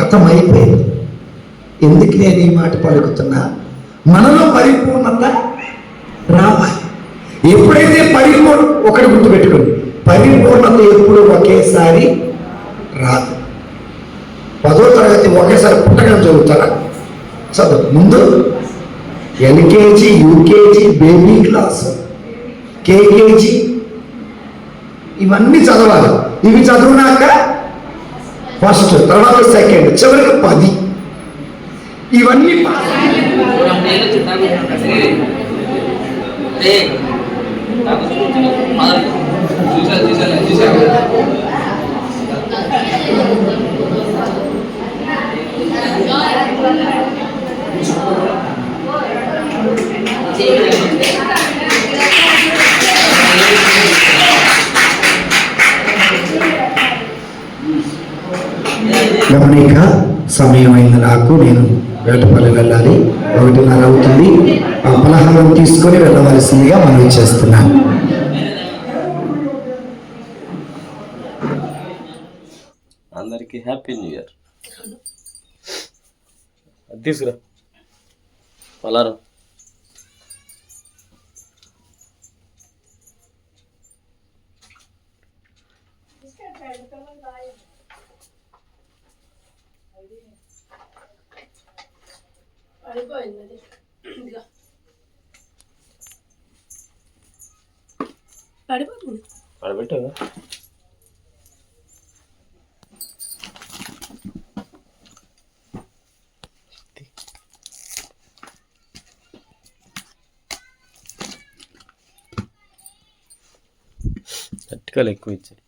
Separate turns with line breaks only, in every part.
కథం అయిపోయింది ఎందుకు నేను ఈ మాట పలుకుతున్నా? మనలో పరిపూర్ణత రావాలి. ఎప్పుడైతే పరిపూర్ణ ఒకటి గుర్తుపెట్టుకోండి. పరిపూర్ణత ఎప్పుడు ఒకేసారి రాదు. పదో తరగతి ఒకేసారి పుట్టకం చదువుతారా చదువు. ముందు LKG UKG baby class KKG ఇవన్నీ చదవాలి. ఇవి చదివినాక ఫస్ట్ తర్వాత సెకండ్ చివరికి పది. ఇవన్నీ పాస్. గమనిక సమయం అయింది నాకు నేను వేటపల్లి వెళ్ళాలి. ఒకటిన్నర అవుతుంది. ఆ పలహారం తీసుకొని వెళ్ళవలసిందిగా మనం చేస్తున్నాను
అందరికీ హ్యాపీ న్యూ ఇయర్. అది. తీసుకురా పలారం
పడిపోతుంది.
పడబెట్టు ఎక్కువ ఇచ్చాయి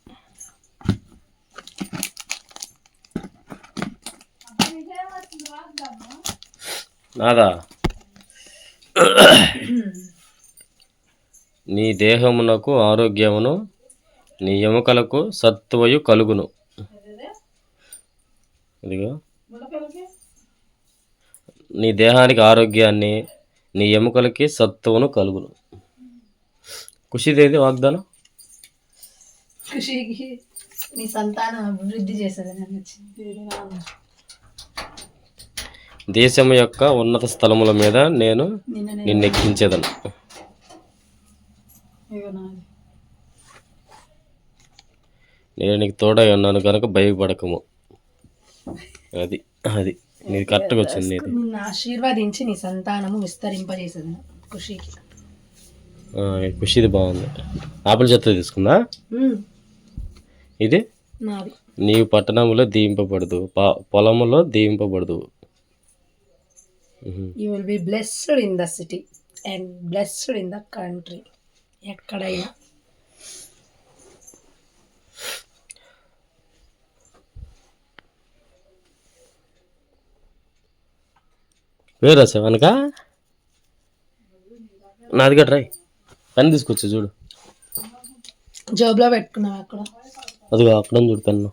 నాదా? నీ దేహమునకు ఆరోగ్యమును నీ ఎముకలకు సత్తువయు కలుగును. ఇదిగో. నీ దేహానికి ఆరోగ్యాన్ని నీ ఎముకలకి సత్తువను కలుగును. ఖుషిదేది వాగ్దానం?
ఖుషికి నీ సంతానం అభివృద్ధి చేసేదని
దేశము యొక్క ఉన్నత స్థలముల మీద నేను
నిన్న నేను
నీకు తోడై ఉన్నాను కనుక భయపడకము. అది అది. నీది కరెక్ట్గా వచ్చింది
నిన్ను ఆశీర్వదించి నీ సంతానము విస్తరింపజేసేది ఖుషికి
ఖుషిది బాగుంది. ఆపిల్ చెత్త తీసుకుందా? ఇది? నీవు పట్టణములో దీవింపబడదు. ప- పొలములో దీవింపబడదు. ఉహు.
You will be blessed in the city and blessed in the country ఎక్కడైనా.
వేరా సెవెన్క నాది కూడా ట్రై పెన్ తీసుకొచ్చి చూడు.
జాబ్లో పెట్టుకున్నావు అక్కడ?
అదిగో అక్కడ చూడు పెన్ను.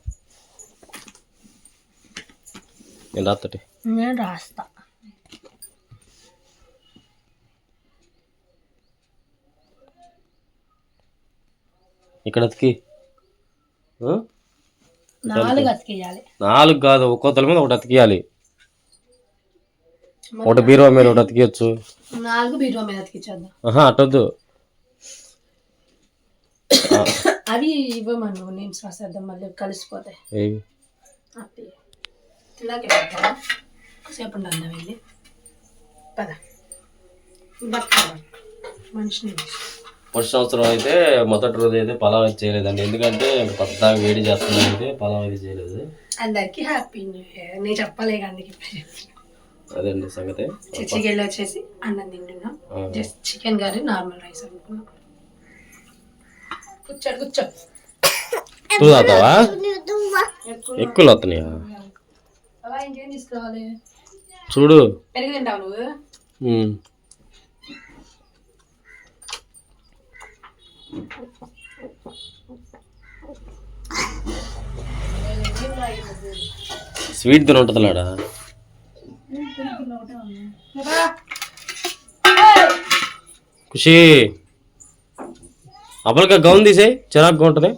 నేను
రాస్తా.
ఇక్కడ అతికి?
నాలుగు
కాదు ఒక్కో తల మీద ఒకటి అతికియాలి ఒకటి బీరువా మీద ఒకటి అతికియచ్చు
నాలుగు బీరువా మీద అతికిచ్చేద్దాం.
ఆహా అట్టొద్దు.
అవి ఇవ్వమను నేమ్స్ రాసేద్దాం మళ్ళీ కలిసిపోతాయి ఇలాగే సేపు వెళ్ళి. పద. మనిషిని
ఫస్ట్ సంవత్సరం అయితే మొదటి రోజు అయితే పలావ్ అయితే చేయలేదండి. ఎందుకంటే కొత్తగా వేడి చేస్తున్నాం అయితే పలావ్ అయితే చేయలేదు.
అందరికి హ్యాపీ న్యూ ఇయర్. నేను చెప్పలే అందుకే
అదండి సంగతి?
చికెన్ వచ్చేసి అన్నం తింటున్నాం. Just chicken curry normal rice అనుకున్నాం. కూర్చోడు కూర్చో
తూ తాతావా ఎక్కువలు వస్తున్నాయా చూడు.
పెరుగు తింటావు నువ్వు?
స్వీట్ తిన ఉంటుంది లాడా ఖుషి. అప్పటికా గౌన్ తీసే చిరాకుగా ఉంటుంది.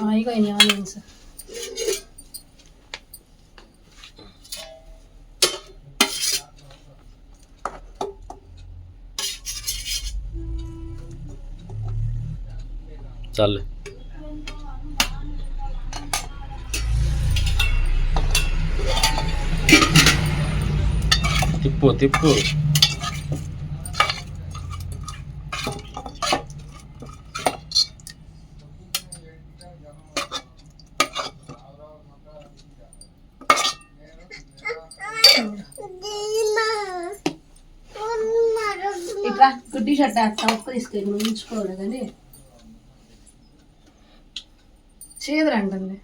아
이거 있냐
하면서 चाललंय तिप्पू तिप्पू గుడ్డి షర్ట్ అట్లా ఉప్పు తీసుకెళ్ళి ఉంచుకోవాలి కానీ. చేదురంటుంది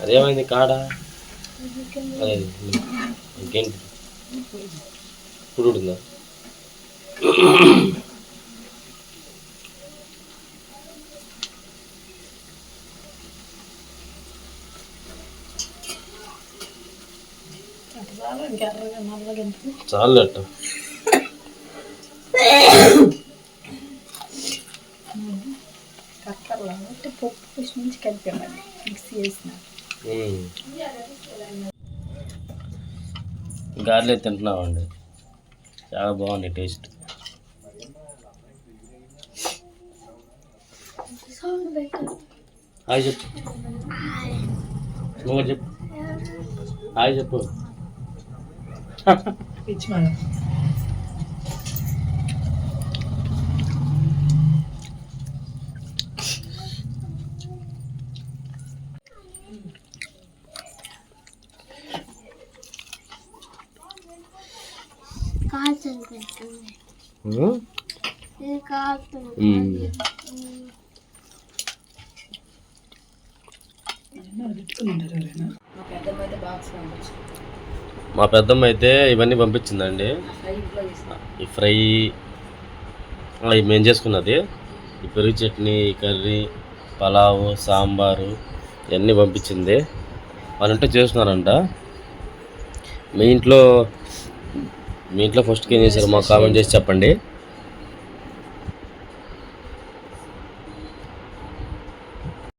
అదేమైంది కాడ? అదే ఇంకేంటి? ఇప్పుడు
ఉంటుందా
చాలు అట్ట
అంటే పప్పు నుంచి కలిపామండి మిక్స్ చేసిన
గార్లే తింటున్నామండి. చాలా బాగుంది టేస్ట్. హాయ్ చెప్పు. నువ్వు చెప్పు. హాయ్ చెప్పు.
మా పెద్దమ్మ అయితే
ఇవన్నీ పంపించిందండి. ఈ ఫ్రై ఇవి మేము చేసుకున్నది. ఈ పెరుగు చట్నీ కర్రీ పలావు సాంబారు ఇవన్నీ పంపించింది. వాళ్ళంటే చేస్తున్నారంట మీ ఇంట్లో మీ ఇంట్లో ఫస్ట్కి ఏం చేశారు? మాకు కామెంట్ చేసి చెప్పండి.